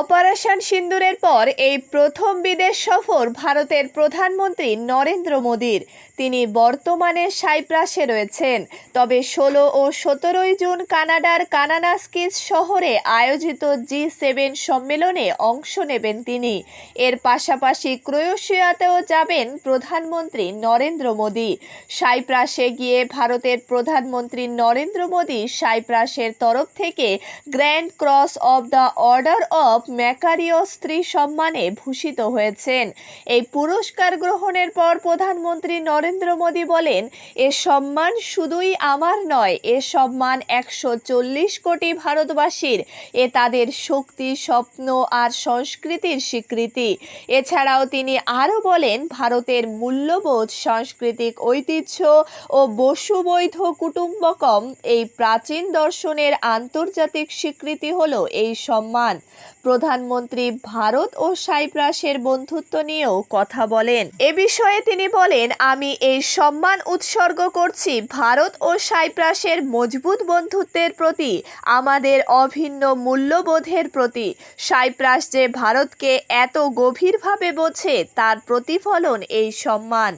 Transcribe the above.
Operation সিন্দুরের পর এই প্রথম বিদেশ সফর ভারতের প্রধানমন্ত্রী নরেন্দ্র মোদীর। তিনি বর্তমানে সাইপ্রাসে রয়েছেন। তবে ষোলো ও সতেরোই জুন কানাডার কানানাস্কিস শহরে আয়োজিত জি সেভেন সম্মেলনে অংশ নেবেন তিনি। এর পাশাপাশি ক্রোয়েশিয়াতেও যাবেন প্রধানমন্ত্রী নরেন্দ্র মোদী। সাইপ্রাসে গিয়ে ভারতের প্রধানমন্ত্রী নরেন্দ্র মোদী সাইপ্রাসের তরফ থেকে grand cross of the order of Makarios স্ত্রী সম্মানে ভূষিত হয়েছেন। এই পুরস্কার গ্রহণের পর প্রধানমন্ত্রী নরেন্দ্র মোদী বলেন, এ সম্মান শুধুই আমার নয়, এ সম্মান একশো চল্লিশ কোটি ভারতবাসীর। এ তাদের শক্তি, স্বপ্ন আর সংস্কৃতির স্বীকৃতি। এছাড়াও তিনি আরও বলেন, ভারতের মূল্যবোধ, সাংস্কৃতিক ঐতিহ্য ও বসুবৈধ কুটুম্বকম, এই প্রাচীন দর্শনের আন্তর্জাতিক স্বীকৃতি হলো এই সম্মান। প্রধানমন্ত্রী ভারত ও সাইপ্রাসের বন্ধুত্ব নিয়েও কথা বলেন। এ বিষয়ে তিনি বলেন, আমি এই সম্মান উৎসর্গ করছি ভারত ও সাইপ্রাসের মজবুত বন্ধুত্বের প্রতি, আমাদের অভিন্ন মূল্যবোধের প্রতি। সাইপ্রাস যে ভারতকে এত গভীরভাবে বোঝে, তার প্রতিফলন এই সম্মান।